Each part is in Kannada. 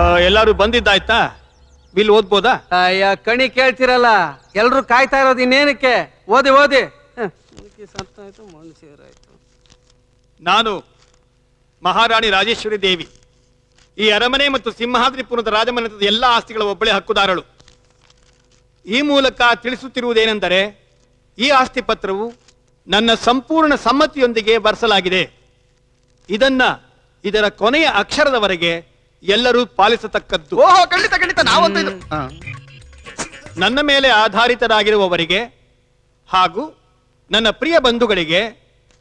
ಎಲ್ಲರೂ ಬಂದಿದ್ದಾಯ್ತಾ? ಬಿಲ್ ಓದ್ಬೋದಾ? ಅಯ್ಯ ಕಣಿ ಕೇಳ್ತಿರಲ್ಲ. ಎಲ್ರು ಕಾಯ್ತಾ ಇರೋದು ಇನ್ನೇನಕ್ಕೆ? ಓದಿ ಓದಿ. ನಾನು ಮಹಾರಾಣಿ ರಾಜೇಶ್ವರಿ ದೇವಿ. ಈ ಅರಮನೆ ಮತ್ತು ಸಿಂಹಾದ್ರಿಪುರದ ರಾಜಮನೆತದ ಎಲ್ಲ ಆಸ್ತಿಗಳ ಒಬ್ಬಳೆ ಹಕ್ಕುದಾರಳು. ಈ ಮೂಲಕ ತಿಳಿಸುತ್ತಿರುವುದೇನೆಂದರೆ ಈ ಆಸ್ತಿ ಪತ್ರವು ನನ್ನ ಸಂಪೂರ್ಣ ಸಮ್ಮತಿಯೊಂದಿಗೆ ಬರೆಸಲಾಗಿದೆ. ಇದನ್ನ ಇದರ ಕೊನೆಯ ಅಕ್ಷರದವರೆಗೆ ಎಲ್ಲರೂ ಪಾಲಿಸತಕ್ಕದ್ದು. ಓಹೋ ಖಂಡಿತ ಖಂಡಿತ ನಾವಂತೂ ಇದು. ನನ್ನ ಮೇಲೆ ಆಧಾರಿತರಾಗಿರುವವರಿಗೆ ಹಾಗೂ ನನ್ನ ಪ್ರಿಯ ಬಂಧುಗಳಿಗೆ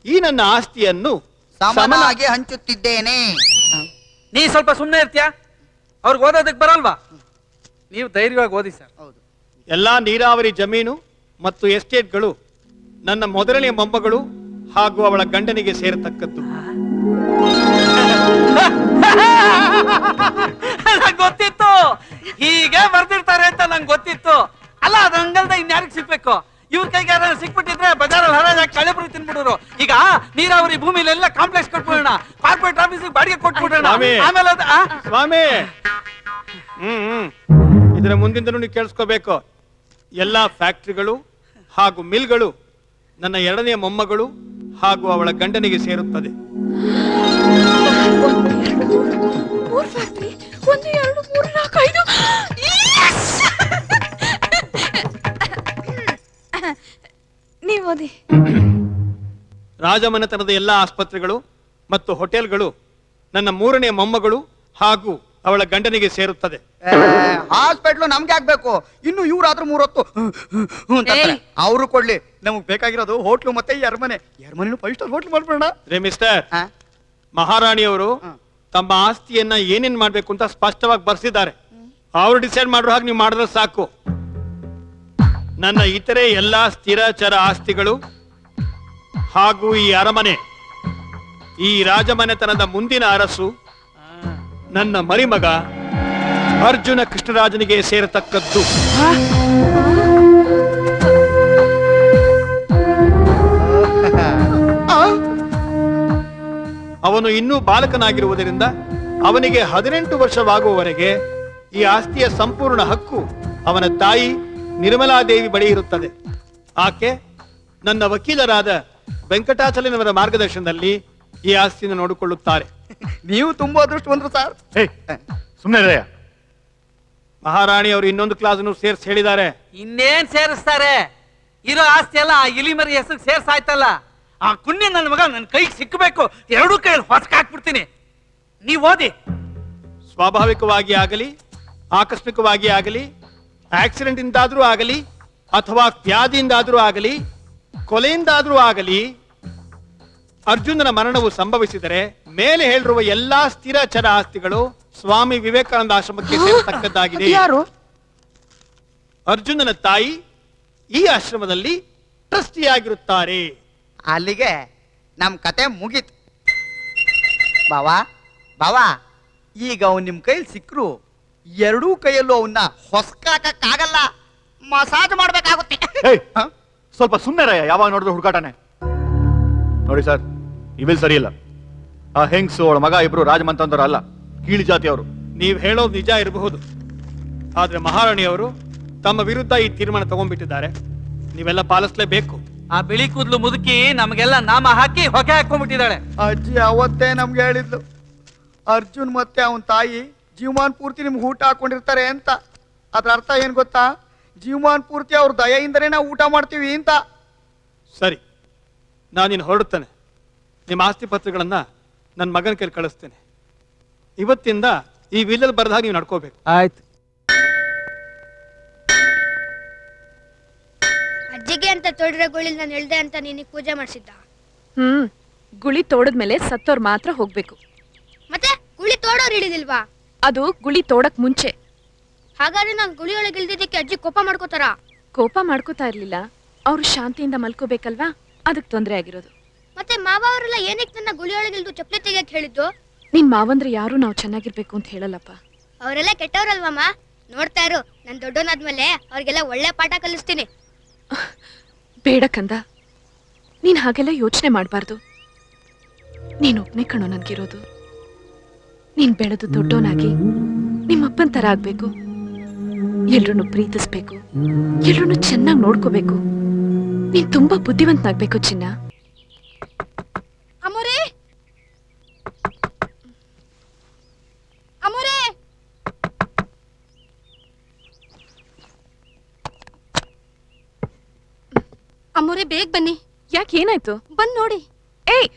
ಈ ನನ್ನ ಆಸ್ತಿಯನ್ನು ಸಮನ ಸಮನಾಗಿ ಹಂಚುತ್ತಿದ್ದೇನೆ. ನೀ ಸ್ವಲ್ಪ ಸುಮ್ಮನೆ ಇರ್ತೀಯ? ಅವ್ರಿಗೆ ಓದೋದಕ್ಕೆ ಬರಲ್ವಾ? ನೀವು ಧೈರ್ಯವಾಗಿ ಓದಿ ಸರ್. ಹೌದು. ಎಲ್ಲಾ ನೀರಾವರಿ ಜಮೀನು ಮತ್ತು ಎಸ್ಟೇಟ್ಗಳು ನನ್ನ ಮೊದಲನೆಯ ಮೊಮ್ಮಗಳು ಹಾಗೂ ಅವಳ ಗಂಡನಿಗೆ ಸೇರತಕ್ಕದ್ದು. ನಂಗ್ ಗೊತ್ತಿತ್ತು. ಹೀಗೆ ಬರ್ದಿರ್ತಾರೆ ಅಂತ ನಂಗೆ ಗೊತ್ತಿತ್ತು. ಅಲ್ಲ ಅದ ಹಂಗಲ್ದ ಇನ್ಯಾರಿಗೆ ಸಿಗ್ಬೇಕು? ಇವ್ರ ಕೈಗೆ ಯಾರು ಸಿಕ್ಬಿಟ್ಟಿದ್ರೆ ಬಜಾರಲ್ಲಿ ಹರಾಜಾಗಿ ಕಳೆಬ್ರು ತಿನ್ಬಿಡೋರು. ಈಗ ನೀರಾವರಿ ಭೂಮಿಲೆಲ್ಲ ಕಾಂಪ್ಲೆಕ್ಸ್ ಕೊಟ್ಬಿಡೋಣ. ಕಾರ್ಪೊರೇಟ್ ಆಫೀಸ್ ಬಾಡಿಗೆ ಕೊಟ್ಬಿಡೋಣ. ಸ್ವಾಮಿ. ಆಮೇಲೆ ಅದು ಆ? ಸ್ವಾಮಿ. ಹ್ಮ್ ಹ್ಮ್. ಇದರ ಮುಂದಿಂದಲೂ ನೀವು ಕೇಳಿಸ್ಕೋಬೇಕು. ಎಲ್ಲಾ ಫ್ಯಾಕ್ಟ್ರಿಗಳು ಹಾಗೂ ಮಿಲ್ಗಳು ನನ್ನ ಎರಡನೇ ಮೊಮ್ಮಗಳು ಹಾಗೂ ಅವಳ ಗಂಡನಿಗೆ ಸೇರುತ್ತದೆ. ರಾಜಮನೆತನದ ಎಲ್ಲಾ ಆಸ್ಪತ್ರೆಗಳು ಮತ್ತು ಹೋಟೆಲ್ಗಳು ನನ್ನ ಮೂರನೇ ಮೊಮ್ಮಗಳು ಹಾಗೂ ಅವಳ ಗಂಡನಿಗೆ ಸೇರುತ್ತದೆ. ಹಾಸ್ಪಿಟ್ಲು ನಮ್ಗೆ ಆಗ್ಬೇಕು ಇನ್ನು ಇವ್ರಾದ್ರೂ ಮೂರೊತ್ತು. ಅವರು ಕೊಡ್ಲಿ. ನಮಗ್ ಬೇಕಾಗಿರೋದು ಹೋಟ್ಲು ಮತ್ತೆ ಈ ಅರಮನೆ. ಅರಮನೆ ಫೈವ್ ಸ್ಟಾರ್ ಹೋಟ್ಲು ಮಾಡ್ಬೋಣ ರೇ ಮಿಸ್ಟರ್? ಮಹಾರಾಣಿಯವರು. ತಮ್ಮ ಆಸ್ತಿಯನ್ನ ಏನೇನ್ ಮಾಡ್ಬೇಕು ಅಂತ ಸ್ಪಷ್ಟವಾಗಿ ಬರ್ಸಿದ್ದಾರೆ. ಅವ್ರು ಡಿಸೈಡ್ ಮಾಡ್ರೋ ಹಾಗೆ ನೀವು ಮಾಡಿದ್ರೆ ಸಾಕು. ನನ್ನ ಇತರೆ ಎಲ್ಲಾ ಸ್ಥಿರಚರ ಆಸ್ತಿಗಳು ಹಾಗೂ ಈ ಅರಮನೆ ಈ ರಾಜಮನೆತನದ ಮುಂದಿನ ಅರಸು ನನ್ನ ಮರಿಮಗ ಅರ್ಜುನ ಕೃಷ್ಣರಾಜನಿಗೆ ಸೇರತಕ್ಕದ್ದು. ಅವನು ಇನ್ನೂ ಬಾಲಕನಾಗಿರುವುದರಿಂದ ಅವನಿಗೆ ಹದಿನೆಂಟು ವರ್ಷವಾಗುವವರೆಗೆ ಈ ಆಸ್ತಿಯ ಸಂಪೂರ್ಣ ಹಕ್ಕು ಅವನ ತಾಯಿ ನಿರ್ಮಲಾದೇವಿ ಬಳಿ ಇರುತ್ತದೆ. ಆಕೆ ನನ್ನ ವಕೀಲರಾದ ವೆಂಕಟಾಚಲನವರ ಮಾರ್ಗದರ್ಶನದಲ್ಲಿ ಈ ಆಸ್ತಿಯನ್ನು ನೋಡಿಕೊಳ್ಳುತ್ತಾರೆ. ನೀವು ತುಂಬಾ ಅದೃಷ್ಟವಂತರು ಸರ್. ಸುಮ್ಮನೆ ಮಹಾರಾಣಿ ಅವರು ಇನ್ನೊಂದು ಕ್ಲಾಸನ್ನು ಸೇರಿಸಿ ಹೇಳಿದ್ದಾರೆ. ಇನ್ನೇನ್ ಸೇರಿಸ್ತಾರೆ? ಇರೋ ಆಸ್ತಿ ಎಲ್ಲ ಆ ಇಲಿಮರಿ ಹೆಸರು ಸೇರ್ಸಾಯ್ತಲ್ಲ ಆ ಕುಣ್ಯ ನನ್ನ ಮಗ ನನ್ನ ಕೈಗೆ ಸಿಕ್ಕಬೇಕು. ಎರಡೂ ಕೈಯಲ್ಲಿ ಹೊಸಕ್ ಹಾಕ್ಬಿಡ್ತೀನಿ. ನೀವು ಓದಿ. ಸ್ವಾಭಾವಿಕವಾಗಿ ಆಗಲಿ ಆಕಸ್ಮಿಕವಾಗಿ ಆಗಲಿ ಆಕ್ಸಿಡೆಂಟ್ ಇಂದಾದ್ರೂ ಆಗಲಿ ಅಥವಾ ವ್ಯಾಧಿಯಿಂದಾದ್ರೂ ಆಗಲಿ ಕೊಲೆಯಿಂದಾದ್ರೂ ಆಗಲಿ ಅರ್ಜುನನ ಮರಣವು ಸಂಭವಿಸಿದರೆ ಮೇಲೆ ಹೇಳಿರುವ ಎಲ್ಲಾ ಸ್ಥಿರ ಚರ ಆಸ್ತಿಗಳು ಸ್ವಾಮಿ ವಿವೇಕಾನಂದ ಆಶ್ರಮಕ್ಕೆ ಸೇರತಕ್ಕದ್ದಾಗಿದೆ. ಯಾರು? ಅರ್ಜುನನ ತಾಯಿ ಈ ಆಶ್ರಮದಲ್ಲಿ ಟ್ರಸ್ಟಿಯಾಗಿರುತ್ತಾರೆ. ಅಲ್ಲಿಗೆ ನಮ್ಮ ಕತೆ ಮುಗೀತು. ಬಾವಾ ಬಾವಾ ಈಗ ಅವ್ನು ನಿಮ್ಮ ಕೈಲಿ ಸಿಕ್ಕರು ಎರಡೂ ಕೈಯಲ್ಲೂ ಅವನ್ನ ಹೊಸ್ಕಾಕಕ್ಕಾಗಲ್ಲ ಮಸಾಜ್ ಮಾಡಬೇಕಾಗುತ್ತೆ. ಹ? ಸ್ವಲ್ಪ ಸುಮ್ಮನೆ ಯಾವಾಗ ನೋಡಿದ್ರು ಹುಡುಕಾಟನೆ. ನೋಡಿ ಸರ್ ಇವಿಲ್ ಸರಿ ಇಲ್ಲ. ಆ ಹೆಂಗ್ಸು ಅವಳ ಮಗ ಇಬ್ರು ರಾಜಮಂತಂದ್ರ ಅಲ್ಲ. ಕೀಳಿ ಜಾತಿಯವರು ನೀವು ಹೇಳೋದು ನಿಜ ಇರಬಹುದು. ಆದ್ರೆ ಮಹಾರಾಣಿಯವರು ತಮ್ಮ ವಿರುದ್ಧ ಈ ತೀರ್ಮಾನ ತಗೊಂಡ್ಬಿಟ್ಟಿದ್ದಾರೆ. ನೀವೆಲ್ಲ ಪಾಲಿಸಲೇಬೇಕು. ಆ ಬಿಳಿ ಕೂದಲು ಮುದುಕಿ ನಮಗೆಲ್ಲ ನಾಮ ಹಾಕಿ ಹೊಗೆ ಹಾಕೊಂಡ್ಬಿಟ್ಟಿದ್ದಾಳೆ. ಅಜ್ಜಿ ಅವತ್ತೇ ನಮ್ಗೆ ಹೇಳಿದ್ಲು. ಅರ್ಜುನ್ ಮತ್ತೆ ಅವನ ತಾಯಿ ಜೀವಮಾನ್ ಪೂರ್ತಿ ನಿಮ್ಗೆ ಊಟ ಹಾಕೊಂಡಿರ್ತಾರೆ ಅಂತ. ಅದ್ರ ಅರ್ಥ ಏನ್ ಗೊತ್ತಾ? ಜೀವಮಾನ್ ಪೂರ್ತಿ ಅವ್ರ ದಯೆಯಿಂದನೇ ನಾವು ಊಟ ಮಾಡ್ತೀವಿ ಅಂತ. ಸರಿ ನಾನಿನ್ ಹೊರಡುತ್ತೇನೆ. ನಿಮ್ಮ ಆಸ್ತಿ ಪತ್ರಗಳನ್ನ ನನ್ನ ಮಗನ ಕೈಲಿ ಕಳಿಸ್ತೇನೆ. ಇವತ್ತಿಂದ ಈ ವಿಲ್ಲಲ್ಲಿ ಬರೆದಾಗ ನೀವು ನಡ್ಕೋಬೇಕು. ಆಯ್ತು. ಅಜ್ಜಿಗೆ ಅಂತ ತೊಡಿರೋ ಗುಳಿ ನಾನು ಹೇಳ್ದೆ ಅಂತ ನಿನಗೆ ಪೂಜೆ ಮಾಡಿಸಿದ್ದ? ಹ್ಮ್ ಗುಳಿ ತೋಡದ್ಮೇಲೆ ಸತ್ತೋರ್ ಮಾತ್ರ ಹೋಗ್ಬೇಕು. ಮತ್ತೆ ಗುಳಿ ತೋಡೋರು ಇಳಿದಿಲ್ವಾ ಅದು ಗುಳಿ ತೋಡಕ್ ಮುಂಚೆ. ಹಾಗಾದ್ರೆ ನಾನು ಗುಳಿ ಒಳಗೆ ಇಲ್ದಿದ್ದಕ್ಕೆ ಅಜ್ಜಿ ಕೋಪ ಮಾಡ್ಕೋತಾರ? ಕೋಪ ಮಾಡ್ಕೋತಾ ಇರ್ಲಿಲ್ಲ. ಅವ್ರು ಶಾಂತಿಯಿಂದ ಮಲ್ಕೋಬೇಕಲ್ವಾ? ಅದಕ್ ತೊಂದ್ರೆ ಆಗಿರೋದು. ಮತ್ತೆ ಮಾವ ಅವರೆಲ್ಲ ಏನಕ್ಕೆ ನನ್ನ ಗುಳಿ ಒಳಗೆ ಇಲ್ದು ಚಪ್ಪಲಿ ತೆಗಿಯಕ್ ಹೇಳಿದ್ದು? ನಿನ್ ಮಾವಂದ್ರೆ ಯಾರು ನಾವ್ ಚೆನ್ನಾಗಿರ್ಬೇಕು ಅಂತ ಹೇಳಲ್ಲಪ್ಪ. ಅವರೆಲ್ಲ ಕೆಟ್ಟವ್ರಲ್ವಮ್ಮ? ನೋಡ್ತಾ ಇರು ನನ್ ದೊಡ್ಡವನಾದ್ಮೇಲೆ ಅವ್ರಿಗೆಲ್ಲ ಒಳ್ಳೆ ಪಾಠ ಕಲಿಸ್ತೀನಿ. ಬೇಡ ಕಂದ. ನೀನ್ ಹಾಗೆಲ್ಲ ಯೋಚನೆ ಮಾಡಬಾರ್ದು. ನೀನ್ ಒಬ್ನೇ ಕಣೋ ನನ್ಗಿರೋದು. ನೀನ್ ಬೆಳೆದು ದೊಡ್ಡವನಾಗಿ ನಿಮ್ಮಪ್ಪನ್ ತರ ಆಗ್ಬೇಕು. ಎಲ್ರನ್ನು ಪ್ರೀತಿಸ್ಬೇಕು. ಎಲ್ರನ್ನು ಚೆನ್ನಾಗಿ ನೋಡ್ಕೋಬೇಕು. ನೀನ್ ತುಂಬಾ ಬುದ್ಧಿವಂತನಾಗ್ಬೇಕು ಚಿನ್ನ. ಅಮ್ಮೋರೆ ಬೇಗ ಬನ್ನಿ. ಯಾಕೆ ಏನಾಯ್ತು? ಬಂದ್ ನೋಡಿ. ಏಯ್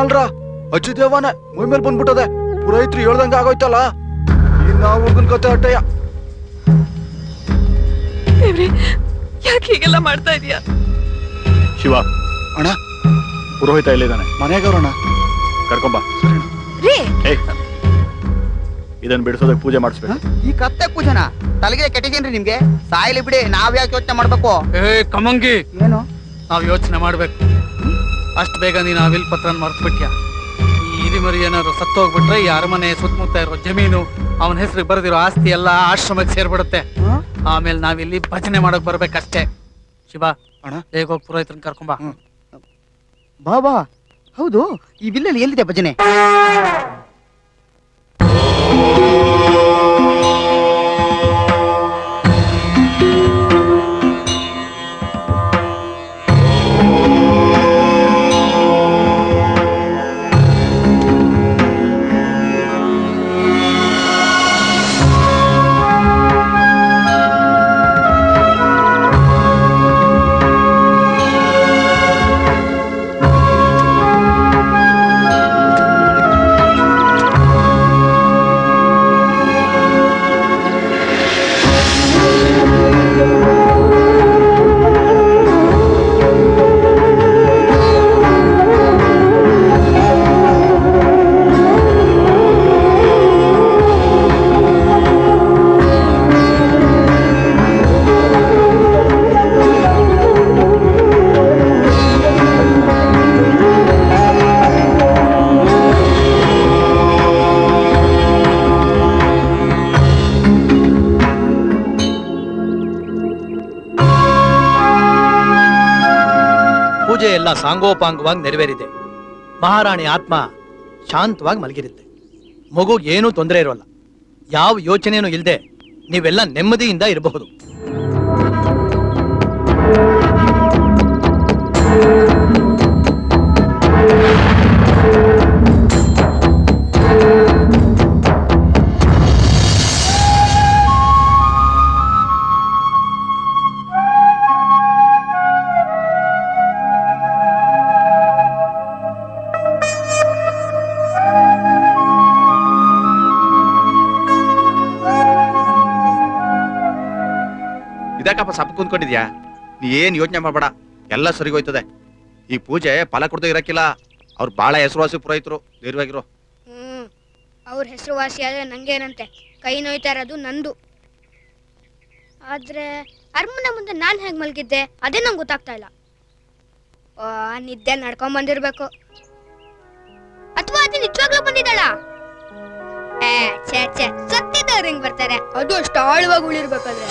ಬೇರೆನಲ್ರ ಅಜ್ಜಿ ದೇವನೇ ಮೈ ಮೇಲೆ ಬಂದ್ಬಿಟ್ಟದೆ. ಪುರೋಹಿತ್ರು ಹೇಳ್ದಂಗ ಆಗೋಯ್ತಲ್ಲ? ಇನ್ನ ಹುಡುಗನ್ ಕತೆ ಅಟ್ಟಯ್ಯ. ದೇವ್ರೆ ಯಾಕೆ ಹೀಗೆಲ್ಲ ಮಾಡ್ತಾ ಇದೀಯಾ? ಶಿವ. ಅಣ್ಣ? ಪುರೋಹಿತ ಎಲ್ಲಿದ್ದಾನೆ? ಮನೆಗವ್ರಣ್ಣ. ಕರ್ಕೊಂಬ. ರೀ. ಏ ಇದನ್ನ ಬಿಡಿಸೋದಕ್ಕೆ ಪೂಜೆ ಮಾಡಿಸ್ಬೇಕು ಈ ಕತ್ತೆ ಪೂಜನ ತಲೆಗೆ ಕೆಟ್ಟಿದೇನ್ರಿ ನಿಮ್ಗೆ? ಸಾಯಿಲಿ ಬಿಡಿ ನಾವ್ ಯಾಕೆ ಯೋಚನೆ ಮಾಡ್ಬೇಕು? ಏ ಕಮಂಗಿ. ಏನು? ನಾವ್ ಯೋಚನೆ ಮಾಡ್ಬೇಕು. ಅಷ್ಟ್ ಬೇಗ ನೀನು ಆ ವಿಲ್ ಪತ್ರನ ಮರ್ತು ಬಿಟ್ಯ ಈ ಹಿರಿಮರಿ ಮರಿ ಏನಾದ್ರು ಸತ್ತೋಗ್ಬಿಟ್ರೆ ಈ ಅರಮನೆ ಸುತ್ತಮುತ್ತ ಇರೋ ಜಮೀನು ಅವನ ಹೆಸರಿಗೆ ಬರೆದಿರೋ ಆಸ್ತಿ ಎಲ್ಲ ಆಶ್ರಮಕ್ಕೆ ಸೇರ್ಬಿಡುತ್ತೆ. ಆಮೇಲೆ ನಾವಿಲ್ಲಿ ಭಜನೆ ಮಾಡಕ್ ಬರ್ಬೇಕಷ್ಟೇ. ಶಿವ ಅಣ್ಣ. ಬೇಗ ಹೋಗಿ ಪುರೋಹಿತರನ್ನ ಕರ್ಕೊಂಬಾ. ಬಾ ಬಾ. ಹೌದು ಈ ಬಿಲ್ಲಲ್ಲಿ ಎಲ್ಲಿದೆ ಭಜನೆ? ಪೂಜೆ ಎಲ್ಲ ಸಾಂಗೋಪಾಂಗವಾಗಿ ನೆರವೇರಿದೆ. ಮಹಾರಾಣಿ ಆತ್ಮ ಶಾಂತವಾಗಿ ಮಲಗಿರುತ್ತೆ. ಮಗು ಏನೂ ತೊಂದರೆ ಇರೋಲ್ಲ. ಯಾವ ಯೋಚನೆಯೂ ಇಲ್ಲದೆ ನೀವೆಲ್ಲ ನೆಮ್ಮದಿಯಿಂದ ಇರಬಹುದು. ಸಪ್ಪ ಕುಂತ್ಕೊಂಡಿದ್ಯಾ? ನೀ ಏನ್ ಯೋಚನೆ ಮಾಡಬೇಡ, ಎಲ್ಲ ಸರಿಗೋಯ್ತದೆ. ಈ ಪೂಜೆ ಫಲ ಕೊಡದೆ ಇರಕ್ಕಿಲ್ಲ. ಅವ್ರು ಬಾಳ ಹೆಸರುವಾಸಿ ಪುರೋಹಿತರು, ಧೈರ್ಯವಾಗಿರೋ. ಹ್ಮ್, ಅವ್ರ ಹೆಸರುವಾಸಿ ಆದ್ರೆ ನಂಗೇನಂತೆ? ಕೈ ನೋಯ್ತಾ ಇರೋದು ನಂದು. ಆದ್ರೆ ಅರಮನೆ ಮುಂದೆ ನಾನ್ ಹೇಗ್ ಮಲ್ಗಿದ್ದೆ, ಅದೇ ನಂಗೆ ಗೊತ್ತಾಗ್ತಾ ಇಲ್ಲ. ಆ ನಿದ್ದೆ ನಡ್ಕೊಂಡ್ ಬಂದಿರ್ಬೇಕು. ಅಥವಾ ಅದು ನಿಜವಾಗ್ಲೂ ಬಂದಿದ್ದಾಳ? ಛೇ ಛೇ ಸತ್ತಿದ್ದವ್ರು ಬರ್ತಾರೆ? ಅದು ಅಷ್ಟು ಆಳವಾಗಿ ಉಳಿರ್ಬೇಕಾದ್ರೆ.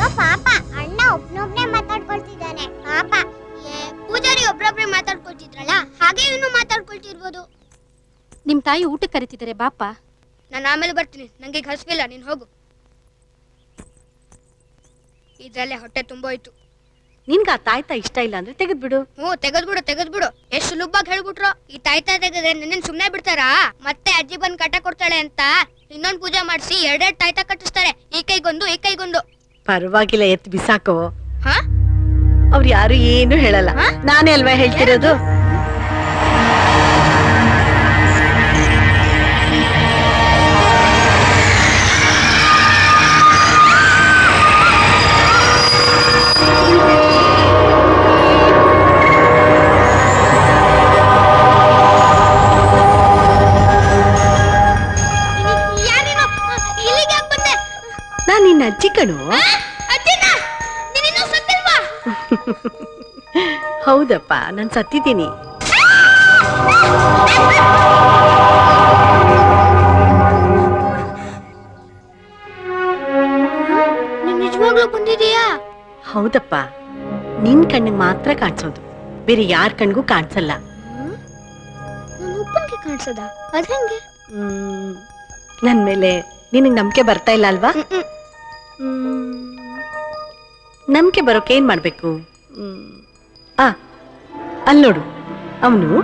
ಅಯ್ಯೋ ಪಾಪ. ಅಣ್ಣ ಒಬ್ನೊಬ್ನೇ ಮಾತಾಡ್ಕೊಳ್ತಿದ್ದಾನೆ. ಪಾಪ. ಪೂಜಾರಿ ಒಬ್ರೊಬ್ರೆ ಮಾತಾಡ್ಕೊಳ್ತಿದ್ರಲ್ಲ ಹಾಗೆ ಇವನು ಮಾತಾಡ್ಕೊಳ್ತಿರ್ಬೋದು. ನಿಮ್ ತಾಯಿ ಊಟಕ್ಕೆ ಕರಿತಿದ್ದಾರೆ ಬಾಪ. ನಾನು ಆಮೇಲೆ ಬರ್ತೀನಿ. ನಂಗೆ ಕಳಿಸ್ಬಿಲ್ಲ ನೀನು ಹೋಗು. ಇದ್ರಲ್ಲೇ ಹೊಟ್ಟೆ ತುಂಬೋಯ್ತು ನಿನ್ಗ ಆ ತಾಯ್ತ ಇಷ್ಟ ಇಲ್ಲ ಅಂದ್ರೆ ತೆಗೆದ್ಬಿಡು. ಹ್ಞೂ ತೆಗೆದ್ಬಿಡು ತೆಗೆದ್ಬಿಡು. ಎಷ್ಟು ಸುಲಭವಾಗಿ ಹೇಳ್ಬಿಟ್ರು ಈ ತಾಯ್ತಾ ತೆಗೆದ್ರೆ ನಿನ್ನ ಸುಮ್ಮನೆ ಬಿಡ್ತಾರಾ? ಮತ್ತೆ ಅಜ್ಜಿ ಬಂದು ಕಟ್ಟ ಕೊಡ್ತಾಳೆ ಅಂತ ಇನ್ನೊಂದ್ ಪೂಜೆ ಮಾಡಿಸಿ ಎರಡೆರಡು ತಾಯ್ತಾ ಕಟ್ಟಿಸ್ತಾರೆ. ಈ ಕೈಗೊಂದು ಈ ಕೈಗೊಂದು ಪರವಾಗಿಲ್ಲ ಎತ್ ಬಿಸಾಕೋ. ಹಾ? ಅವ್ರು ಯಾರು ಏನು ಹೇಳಲ್ಲ. ನಾನೇ ಅಲ್ವಾ ಹೇಳ್ತಿರೋದು? ಕಣು ಹೌದಪ್ಪ ನಾನ್ ಸತ್ತಿದ್ದೀನಿ. ಬಂದಿದೀಯಾ ಹೌದಪ್ಪ ನಿನ್ ಕಣ್ಣಿಗೆ ಮಾತ್ರ ಕಾಣಿಸೋದು. ಬೇರೆ ಯಾರ ಕಣ್ಗೂ ಕಾಣಿಸಲ್ಲ. ಕಾಣಿಸದ? ಅದ್ ಹೆಂಗೆ? ನನ್ ಮೇಲೆ ನಿನಗ್ ನಂಬಿಕೆ ಬರ್ತಾ ಇಲ್ಲ ಅಲ್ವಾ. ನಂಬಿಕೆ ಬರೋಕೆ ಏನ್ ಮಾಡ್ಬೇಕು. ಆ ಅಲ್ಲಿ ನೋಡು. ಅವನು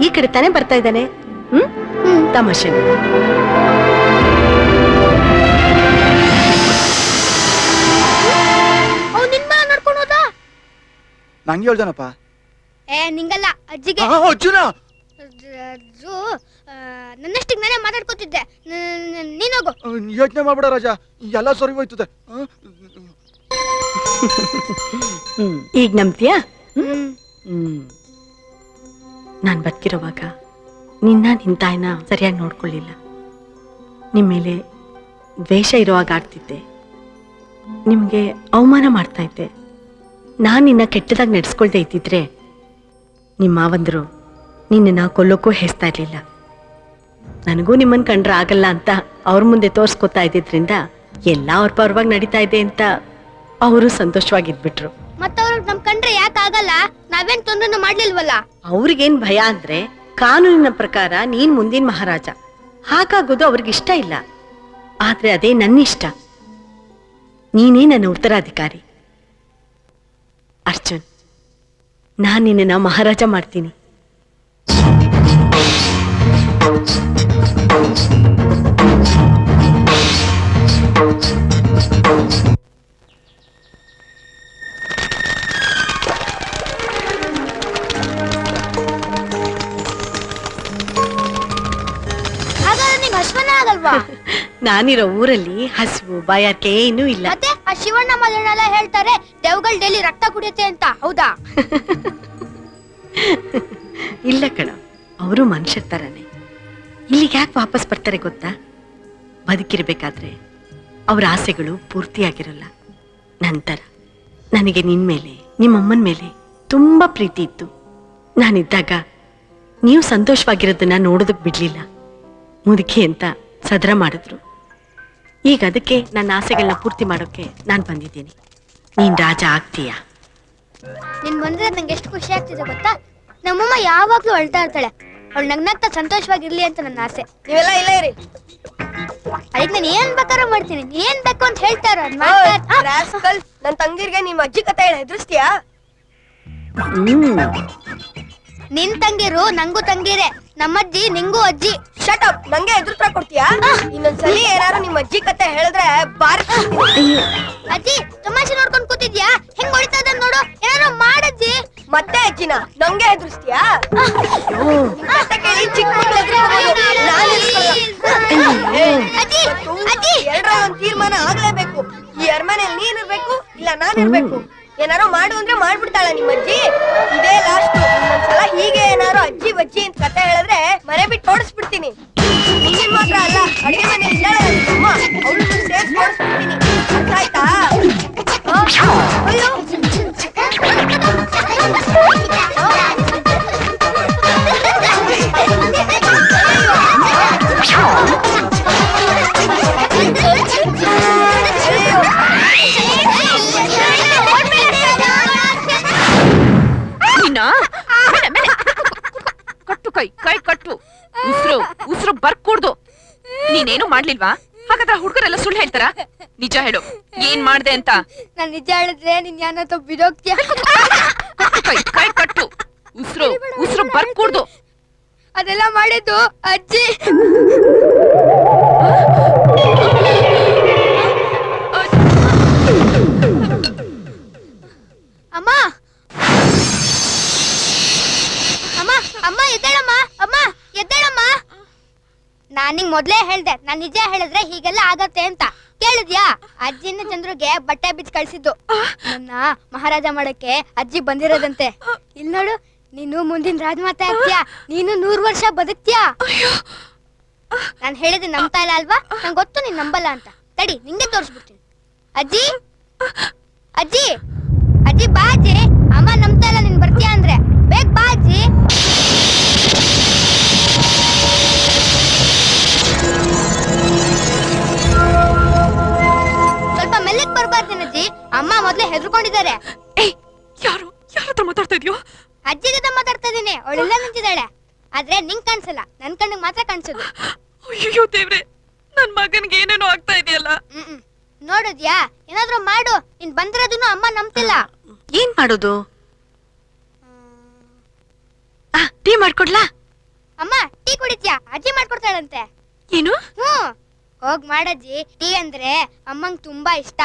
ಈ ಕಡೆ ತಾನೇ ಬರ್ತಾ ಇದ್ದಾನೆ. ಹ್ಮ್? ತಮಾಷೆ. ನಂಗೆ ಹೇಳ್ದನಪ್ಪ. ಏ ನಿಂಗಲ್ಲ ಅಜ್ಜಿಗೆ. ಆ, ಅಜ್ಜು. ನನ್ನಷ್ಟಿಗೆ ನಾನೇ ಮಾತಾಡ್ಕೊತಿದ್ದೆ ನೀನೋಗು ಯೋಚನೆ ಮಾಡ್ಬೇಡ ರಾಜ. ಎಲ್ಲ ಸರಿ ಹೋಯ್ತದೆ. ಈಗ ನಂಬ್ತೀಯಾ? ನಾನ್ ಬದುಕಿರೋವಾಗ ನಿನ್ನ ನಿನ್ನ ತಾಯಿನ ಸರಿಯಾಗಿ ನೋಡ್ಕೊಳ್ಳಿಲ್ಲ. ನಿಮ್ಮ ಮೇಲೆ ದ್ವೇಷ ಇರುವಾಗ ಆಡ್ತಿದ್ದೆ. ನಿಮಗೆ ಅವಮಾನ ಮಾಡ್ತಾ ಇದ್ದೆ. ನಾನು ನಿನ್ನ ಕೆಟ್ಟದಾಗಿ ನಡೆಸ್ಕೊಳ್ದೆ ಇದ್ದಿದ್ರೆ ನಿಮ್ಮ ಮಾವಂದರು ನಿನ್ನನ್ನ ಕೊಲ್ಲೋಕ್ಕೂ ಹೆಸ್ತಾ ಇರ್ಲಿಲ್ಲ. ನನಗೂ ನಿಮ್ಮನ್ ಕಂಡ್ರೆ ಆಗಲ್ಲ ಅಂತ ಅವ್ರ ಮುಂದೆ ತೋರ್ಸ್ಕೊತಾ ಇದ್ದಿದ್ರಿಂದ ಎಲ್ಲ ಅವ್ರ ಪರವಾಗಿ ನಡೀತಾ ಇದೆ ಅಂತ ಅವರು ಸಂತೋಷವಾಗಿದ್ಬಿಟ್ರು. ಮತ್ತವ್ರಿಗೆ ನಮ್ ಕಂಡ್ರೆ ಯಾಕಾಗಲ್ಲ ನಾವೇನ್ ತೊಂದ್ರೆ ಮಾಡ್ಲಿಲ್ವಲ್ಲ? ಅವ್ರಿಗೇನ್ ಭಯ ಅಂದ್ರೆ ಕಾನೂನಿನ ಪ್ರಕಾರ ನೀನ್ ಮುಂದಿನ ಮಹಾರಾಜ. ಹಾಗಾಗೋದು ಅವ್ರಿಗೆ ಇಷ್ಟ ಇಲ್ಲ. ಆದ್ರೆ ಅದೇ ನನ್ನ ಇಷ್ಟ ನೀನೇ ನನ್ನ ಉತ್ತರಾಧಿಕಾರಿ. ಅರ್ಜುನ್ ನಾನು ನಿನ್ನ ಮಹಾರಾಜ ಮಾಡ್ತೀನಿ. ಹಾಗಾದ್ರೆ ನಿಂಗೆ ಹಶ್ವನ ಆಗಲ್ವಾ? ನಾನಿರೋ ಊರಲ್ಲಿ ಹಸಿವು ಬಾಯಾರಿಕೆ ಏನು ಇಲ್ಲ. ಮತ್ತೆ ಆ ಶಿವಣ್ಣ ಮಲ್ಲಣ್ಣ ಹೇಳ್ತಾರೆ ದೇವ್ಗಳು ಡೈಲಿ ರಕ್ತ ಕುಡಿಯುತ್ತೆ ಅಂತ ಹೌದಾ? ಇಲ್ಲ ಕಣ ಅವರು ಮನುಷ್ಯರ ತರನೇ. ಇಲ್ಲಿಗೆ ಯಾಕೆ ವಾಪಸ್ ಬರ್ತಾರೆ ಗೊತ್ತಾ? ಬದುಕಿರಬೇಕಾದ್ರೆ ಅವರ ಆಸೆಗಳು ಪೂರ್ತಿಯಾಗಿರಲ್ಲ. ನಂತರ ನನಗೆ ನಿನ್ನ ಮೇಲೆ, ನಿಮ್ಮಮ್ಮನ ಮೇಲೆ ತುಂಬಾ ಪ್ರೀತಿ ಇತ್ತು. ನಾನಿದ್ದಾಗ ನೀವು ಸಂತೋಷವಾಗಿರೋದನ್ನ ನೋಡೋದಕ್ಕೆ ಬಿಡಲಿಲ್ಲ. ಮುದುಕಿ ಅಂತ ಸದರ ಮಾಡಿದ್ರು. ಈಗ ಅದಕ್ಕೆ ನನ್ನ ಆಸೆಗಳನ್ನ ಪೂರ್ತಿ ಮಾಡೋಕೆ ನಾನು ಬಂದಿದ್ದೀನಿ. ನೀನ್ ರಾಜ ಆಗ್ತೀಯಾ? ನಿನ್ ಬಂದ್ರೆ ನಂಗೆ ಎಷ್ಟು ಖುಷಿ ಆಗ್ತಿದೆ ಗೊತ್ತಾ? ನಮ್ಮಮ್ಮ ಯಾವಾಗ್ಲೂ ಅಳ್ತಾ ಇರ್ತಾಳೆ. ಅವಳು ನಗ್ನಗ್ತಾ ಸಂತೋಷವಾಗಿರ್ಲಿ ಅಂತ ನನ್ನ ಆಸೆ. ನೀವೆಲ್ಲ ಇಲ್ಲ ಇರಿ. ಅದಕ್ಕೆ ನಾನು ಏನ್ ಬೇಕಾರ ಮಾಡ್ತೀನಿ. ನೀನ್ ಏನ್ ಬೇಕು ಅಂತ ಹೇಳ್ತಾರ ನನ್ ತಂಗಿರ್ಗೆ ನಿಮ್ ಅಜ್ಜಿ ಕತೆ ಹೇಳ ಹೆದರ್ಸ್ತೀಯಾ? ನಿನ್ ತಂಗಿರು ನಂಗೂ ತಂಗಿರೆ. ನಮ್ಮಜ್ಜಿ ನಿಂಗೂ ಅಜ್ಜಿ. ಶಟ್ ಅಪ್ ನಂಗೆ ಎದುರ್ತ್ರ ಕೊಡ್ತೀಯಾ? ಇನ್ನೊಂದ್ಸಲಿ ಏನಾರು ನಿಮ್ ಅಜ್ಜಿ ಕತೆ ಹೇಳಿದ್ರೆ ಬಾರಿ ಅಜ್ಜಿ ತಮಾಷೆ ನೋಡ್ಕೊಂಡ್ ಕೂತಿದ್ಯಾ? ಮತ್ತೆ ಅಜ್ಜಿನ? ನಂಗೆ ಎದುರಿಸ್ತೀಯಾ ಚಿಕ್ಕ ಎರಡ್ರಲ್ಲಿ ಒಂದ್ ತೀರ್ಮಾನ ಆಗ್ಲೇಬೇಕು. ಈ ಅರಮನೆಯಲ್ಲಿ ನೀನಿರ್ಬೇಕು ಇಲ್ಲ ನಾನು ಇರ್ಬೇಕು. ಏನಾರೋ ಮಾಡು ಅಂದ್ರೆ ಮಾಡ್ಬಿಡ್ತಾಳ ನಿಮ್ಮ ಅಜ್ಜಿ ಇದೇ ಲಾಸ್ಟ್ ಸಲ ಹೀಗೆ ಏನಾರೋ ಅಜ್ಜಿ ಬಜ್ಜಿ ಅಂತ ಕತೆ ಹೇಳಿದ್ರೆ ಮನೆ ಬಿಟ್ಟು ಓಡಿಸ್ಬಿಡ್ತೀನಿ. ಮಾತ್ರ ಅಲ್ಲ ಅಡಿಗೆ ಮನೆ ಇದ್ದಾಳೆ ನಮ್ಮಮ್ಮ ಅವಳು ಅರ್ಥ ಆಯ್ತಾ? ಅಯ್ಯೋ. ಕೈ ಕೈ ಕಟ್ಟು. ಉಸಿರು ಉಸಿರು ಬರ್ಕೂಡ್ದು. ನೀನೇನು ಮಾಡ್ಲಿಲ್ವಾ? ಹಾಗಾದ್ರೆ ಹುಡುಗರೆಲ್ಲ ಸುಳ್ಳು ಹೇಳ್ತಾರ? ನಿಜ ಹೇಳು. ಏನ್ ಮಾಡ್ದೆ ಅಂತ? ನಾನ್ ನಿಜ ಹೇಳಿದ್ರೆ ನಿನ್ ಯಾನೋ ಬಿಡೋಗ್ತೀಯ ಕಟ್ಟು ಕೈ ಕೈ ಕಟ್ಟು. ಉಸಿರು ಉಸಿರು ಬರ್ಕೂಡ್ದು. ಅದೆಲ್ಲ ಮಾಡಿದ್ದು ಅಜ್ಜಿ. ಅಮ್ಮ. ಅಮ್ಮ ಅಮ್ಮ, ಎದ್ದೇಳಮ್ಮ. ಅಮ್ಮ, ಎದ್ದೇಳಮ್ಮ. ನಾನ್ ನಿಂಗ್ ಮೊದ್ಲೇ ಹೇಳ್ದೆ. ನಾನು ನಿಜ ಹೇಳಿದ್ರೆ ಹೀಗೆಲ್ಲ ಆಗತ್ತೆ ಅಂತ. ಕೇಳಿದ್ಯಾ? ಅಜ್ಜಿನ ಚಂದ್ರುಗೆ ಬಟ್ಟೆ ಬಿಚ್ಚಿ ಕಳ್ಸಿದ್ದು. ನನ್ನ ಮಹಾರಾಜ ಮಾಡಕ್ಕೆ ಅಜ್ಜಿ ಬಂದಿರೋದಂತೆ. ಇಲ್ ನೋಡು ನೀನು ಮುಂದಿನ ರಾಜಮಾತೆ ಆಗ್ತೀಯಾ. ನೀನು ನೂರ್ ವರ್ಷ ಬದುಕ್ತೀಯಾ. ನಾನ್ ಹೇಳಿದ್ರೆ ನಂಬ್ತಾ ಇಲ್ಲ ಅಲ್ವಾ? ನಂಗೆ ಗೊತ್ತು ನೀನ್ ನಂಬಲ್ಲ ಅಂತ. ತಡಿ ನಿಂಗೆ ತೋರಿಸ್ಬಿಡ್ತೀನಿ. ಅಜ್ಜಿ? ಮಾಡೋದು? ಆ, ಟೀ ಮಾಡ್ಕೊಡ್ಲಾ? ಅಮ್ಮ ಟೀ ಕುಡಿತ್ಯಾ? ಅಜ್ಜಿ ಮಾಡ್ಕೊಡ್ತಾಳಂತೆ. ಏನು? ಹ್ಮ್ ಹೋಗ್ ಮಾಡಜ್ಜಿ ಟೀ ಅಂದ್ರೆ ಅಮ್ಮಂಗ್ ತುಂಬಾ ಇಷ್ಟ.